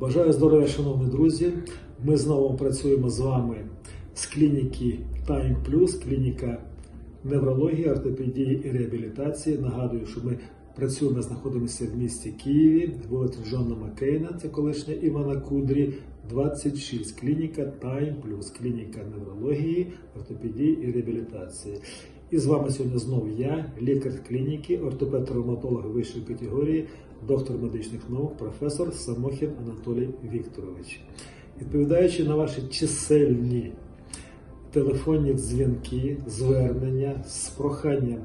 Бажаю здоров'я, шановні друзі. Ми знову працюємо з вами з клініки Time Plus, клініка неврології, ортопедії і реабілітації. Нагадую, що ми працюємо, знаходимося в місті Києві, вулиця Джона Маккейна, це колишня Івана Кудрі, 26. Клініка Time Plus, клініка неврології, ортопедії і реабілітації. І з вами сьогодні знову я, лікар клініки, ортопед-травматолог вищої категорії, доктор медичних наук, професор Самохін Анатолій Вікторович. Відповідаючи на ваші чисельні телефонні дзвінки, звернення з проханням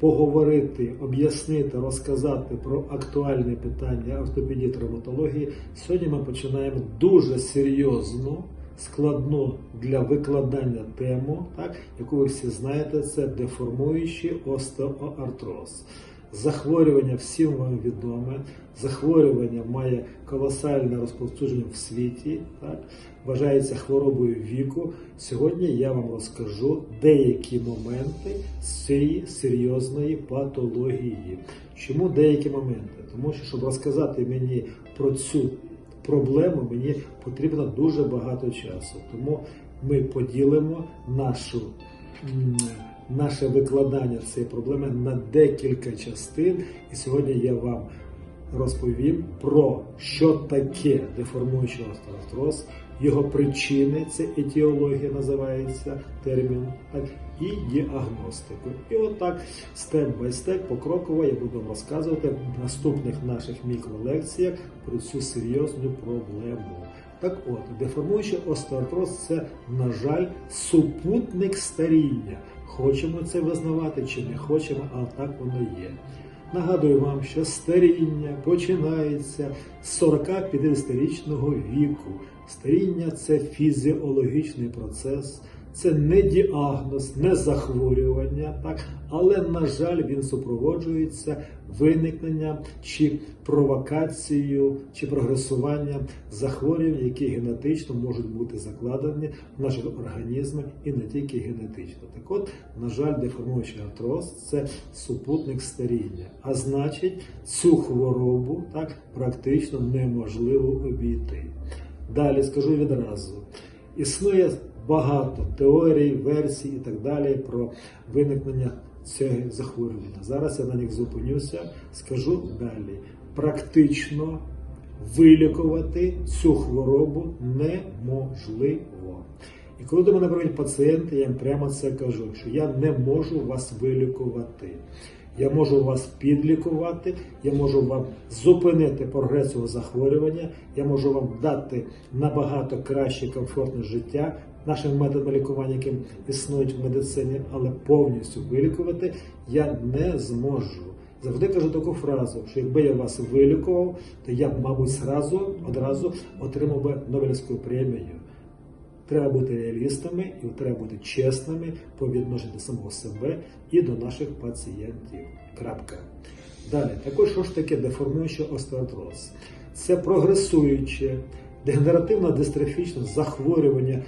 поговорити, об'яснити, розказати про актуальні питання ортопедії травматології, сьогодні ми починаємо дуже серйозну, складну для викладання тему, так, яку ви всі знаєте, це деформуючий остеоартроз. Захворювання всім вам відоме. Захворювання має колосальне розповсюдження в світі, так вважається хворобою віку. Сьогодні я вам розкажу деякі моменти цієї серйозної патології. Чому деякі моменти? Тому що щоб розказати мені про цю проблему, мені потрібно дуже багато часу. Тому ми поділимо нашу. Наше викладання цієї проблеми на декілька частин, і сьогодні я вам розповім про що таке деформуючий остеоартроз, його причини, це етіологія називається термін, і діагностику. І отак степ бай степ, покроково я буду вам розказувати в наступних наших мікролекціях про цю серйозну проблему. Так от, деформуючий остеоартроз – це, на жаль, супутник старіння. Хочемо це визнавати чи не хочемо, але так воно є. Нагадую вам, що старіння починається з 40-50-річного віку. Старіння це фізіологічний процес, це не діагноз, не захворювання, так? але, на жаль, він супроводжується виникненням чи провокацією, чи прогресуванням захворювань, які генетично можуть бути закладені в наші організми і не тільки генетично. Так от, на жаль, деформуючий артроз це супутник старіння. А значить, цю хворобу так практично неможливо обійти. Далі скажу відразу: існує багато теорій, версій і так далі про виникнення цього захворювання. Зараз я на них зупинюся, скажу далі. Практично вилікувати цю хворобу неможливо. І коли до мене приходять пацієнти, я їм прямо це кажу, що я не можу вас вилікувати. Я можу вас підлікувати, я можу вам зупинити прогрес захворювання, я можу вам дати набагато краще комфортне життя нашим методом лікування, яким існують в медицині, але повністю вилікувати я не зможу. Завжди кажу таку фразу, що якби я вас вилікував, то я б, мабуть, зразу одразу отримав би Нобелівську премію. Треба бути реалістами і треба бути чесними по відношенню до самого себе і до наших пацієнтів. Крапка. Далі, також що ж таке деформуючий остеоартроз? Це прогресуюче дегенеративно-дистрофічне захворювання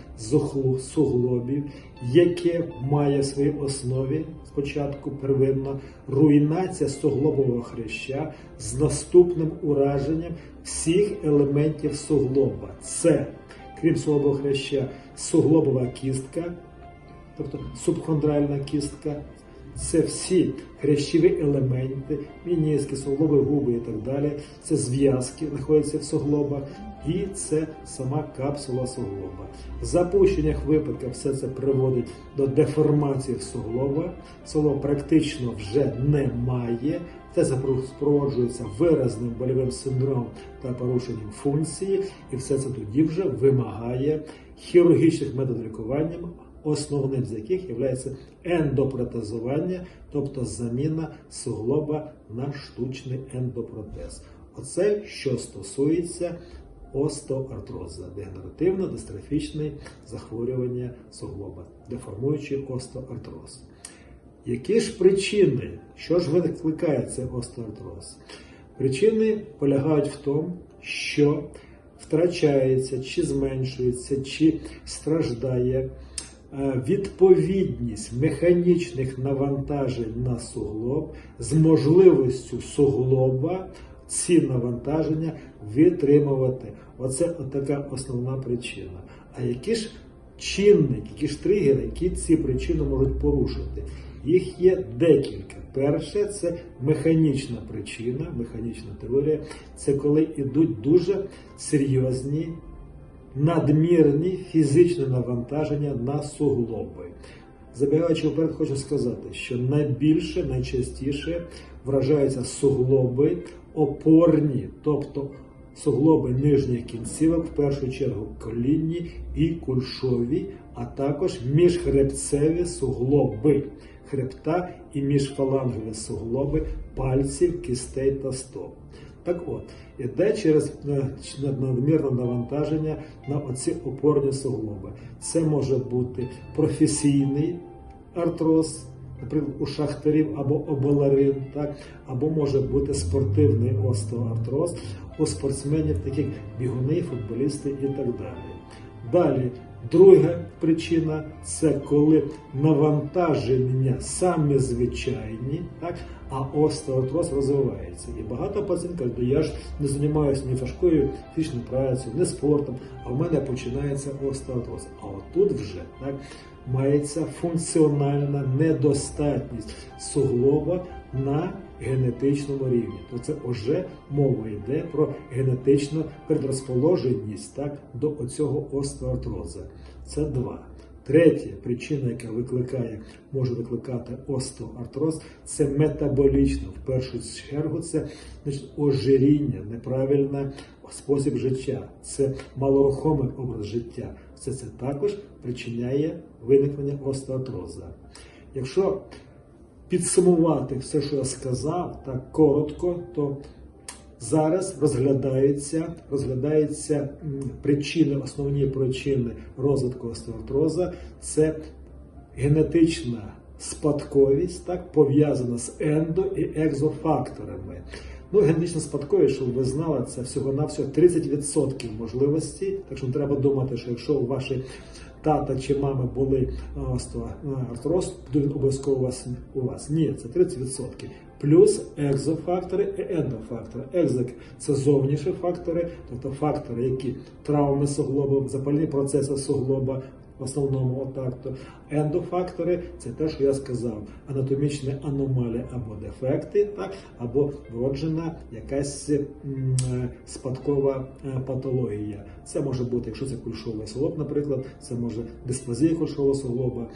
суглобів, яке має в своїй основі спочатку первинно руйнація суглобового хряща з наступним ураженням всіх елементів суглоба. Це крім суглобового хряща, суглобова кістка, тобто субхондральна кістка. Це всі хрящові елементи, мініски, суглоби, губи і так далі. Це зв'язки знаходяться в суглобах, і це сама капсула суглоба. В запущених випадках все це приводить до деформації суглоба. Суглоб практично вже немає. Це супроводжується виразним больовим синдромом та порушенням функції, і все це тоді вже вимагає хірургічних методів лікування, основним з яких є ендопротезування, тобто заміна суглоба на штучний ендопротез. Оце що стосується остеоартроза, дегенеративно-дистрофічне захворювання суглоба, деформуючий остеоартроз. Які ж причини, що ж викликає цей остеоартроз? Причини полягають в тому, що втрачається, чи зменшується, чи страждає е, відповідність механічних навантажень на суглоб з можливістю суглоба ці навантаження витримувати. Оце така основна причина. А які ж чинники, які ж тригери, які ці причини можуть порушити? Їх є декілька. Перше це механічна причина, механічна теорія. Це коли йдуть дуже серйозні надмірні фізичні навантаження на суглоби. Забігаючи вперед, хочу сказати, що найбільше, найчастіше вражаються суглоби опорні, тобто суглоби нижніх кінцівок, в першу чергу колінні і кульшові, а також міжхребцеві суглоби хребта і міжфалангові суглоби пальців, кістей та стоп. Так от, іде через е, надмірне навантаження на оці опорні суглоби. Це може бути професійний артроз, наприклад, у шахтарів або оболарин, так? або може бути спортивний остеоартроз у спортсменів, таких бігуни, футболісти і так далі. Далі, друга причина це коли навантаження саме звичайні, так, а остеоартроз розвивається. І багато пацієнтів кажуть, «Ну, я ж не займаюся ні важкою фізичною працею, ні спортом, а в мене починається остеоартроз. А отут вже так, мається функціональна недостатність суглоба на генетичному рівні. То це вже мова йде про генетичну предрозположеність так, до оцього остеоартрозу. Це два. Третя причина, яка викликає, може викликати остеоартроз, це метаболічно. В першу чергу це значить, ожиріння, неправильний спосіб життя, це малорухомий образ життя. Все це також причиняє виникнення остеоартроза. Якщо підсумувати все, що я сказав, так коротко, то зараз розглядається, розглядається причини, основні причини розвитку остеоартроза – це генетична спадковість, так, пов'язана з ендо і екзофакторами. Ну, генетична спадковість, щоб ви знали, це всього-навсього 30% можливості. Так що треба думати, що якщо у вашій тата чи мами були остеоартроз, то він обов'язково у вас у вас. Ні, це 30%. Плюс екзофактори і ендофактори. Екзок це зовнішні фактори, тобто фактори, які травми суглоба, запальні процеси суглоба, в основному отак. то Ендофактори це те, що я сказав, анатомічні аномалії або дефекти, так, або вроджена якась е, спадкова е, патологія. Це може бути, якщо це кульшовий суглоб, наприклад, це може дисплазія кульшового суглоба,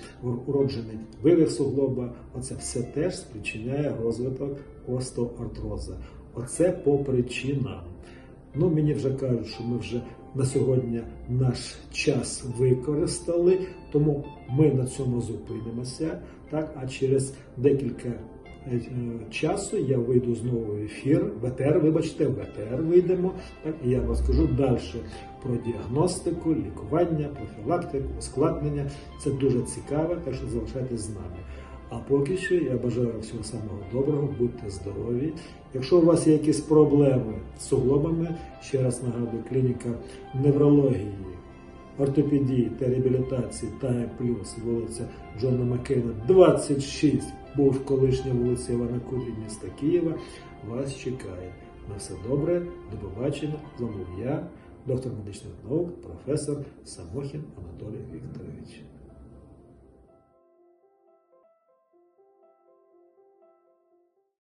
уроджений вивих суглоба. Оце все теж спричиняє розвиток остеоартроза. Оце по причинам. Ну, мені вже кажуть, що ми вже на сьогодні наш час використали, тому ми на цьому зупинимося. Так, а через декілька е, часу я вийду знову в ефір, в ЕТР, вибачте, в ЕТР вийдемо. Так, і я розкажу далі про діагностику, лікування, профілактику, ускладнення. Це дуже цікаво, так що залишайтесь з нами. А поки що я бажаю вам всього самого доброго, будьте здорові. Якщо у вас є якісь проблеми з суглобами, ще раз нагадую, клініка неврології, ортопедії та реабілітації Тая Плюс, вулиця Джона Маккейна, 26, був колишня вулиця Івана Кудрі, міста Києва, вас чекає. На все добре, до побачення. З вами я, доктор медичних наук, професор Самохін Анатолій Вікторович.